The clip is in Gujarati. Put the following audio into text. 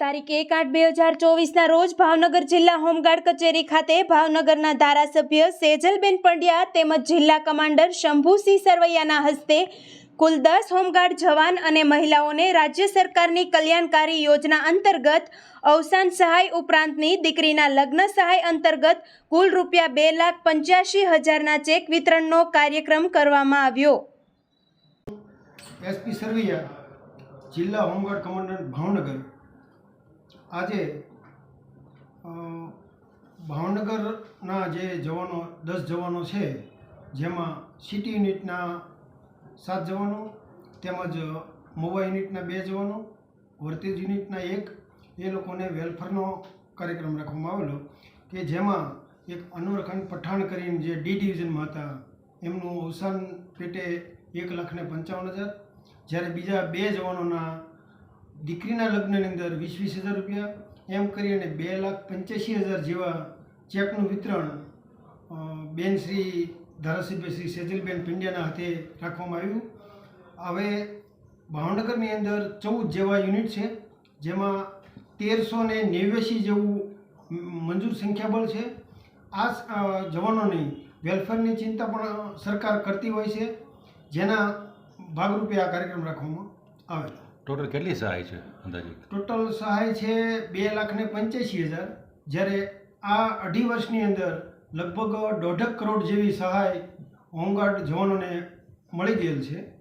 તારીખ એક આઠ બે હજાર ચોવીસના રોજ ભાવનગર જિલ્લા હોમગાર્ડ કચેરી ખાતે ભાવનગરના ધારાસભ્ય સેજલબેન પંડ્યા તેમજ જિલ્લા કમાન્ડર શંભુસિંહ સરવૈયાના હસ્તે કુલ દસ હોમગાર્ડ જવાન અને મહિલાઓને રાજ્ય સરકારની કલ્યાણકારી યોજના અંતર્ગત અવસાન સહાય ઉપરાંતની દીકરીના લગ્ન સહાય અંતર્ગત કુલ રૂપિયા બે લાખ પંચ્યાસી હજારના ચેક વિતરણનો કાર્યક્રમ કરવામાં આવ્યો. એસપી સરવૈયા, જિલ્લા હોમગાર્ડ કમાન્ડર ભાવનગર આજે ભાવનગરના જે જવાનો, દસ જવાનો છે, જેમાં સિટી યુનિટના સાત જવાનો, તેમજ મોવા યુનિટના બે જવાનો, વર્તેજ યુનિટના એક, એ લોકોને વેલફેરનો કાર્યક્રમ રાખવામાં આવેલો, કે જેમાં એક અનવરખાન પઠાણ કરીને જે ડી ડિવિઝનમાં હતા, એમનું અવસાન પેટે એક લાખ ને પંચાવન હજાર, જ્યારે બીજા બે જવાનોના દીકરીના લગ્નની અંદર વીસ વીસ હજાર રૂપિયા એમ કરી અને બે લાખ પંચ્યાસી હજાર જેવા ચેકનું વિતરણ બેન શ્રી ધારાસભ્ય શ્રી સેજલબેન પિંડિયાના હાથે રાખવામાં આવ્યું. હવે ભાવનગરની અંદર ચૌદ જેવા યુનિટ છે, જેમાં તેરસો ને નેવ્યાસી જેવું મંજૂર સંખ્યાબળ છે. આ જવાનોની વેલફેરની ચિંતા પણ સરકાર કરતી હોય છે. જેના ભાગરૂપે આ કાર્યક્રમ રાખવામાં આવેલો ટોટલ કેટલી સહાય છે અંદાજે? ટોટલ સહાય છે બે લાખ ને પંચ્યાસી હજાર. જ્યારે આ અઢી વર્ષની અંદર લગભગ દોઢક કરોડ જેવી સહાય હોમગાર્ડ જવાનોને મળી ગયેલ છે.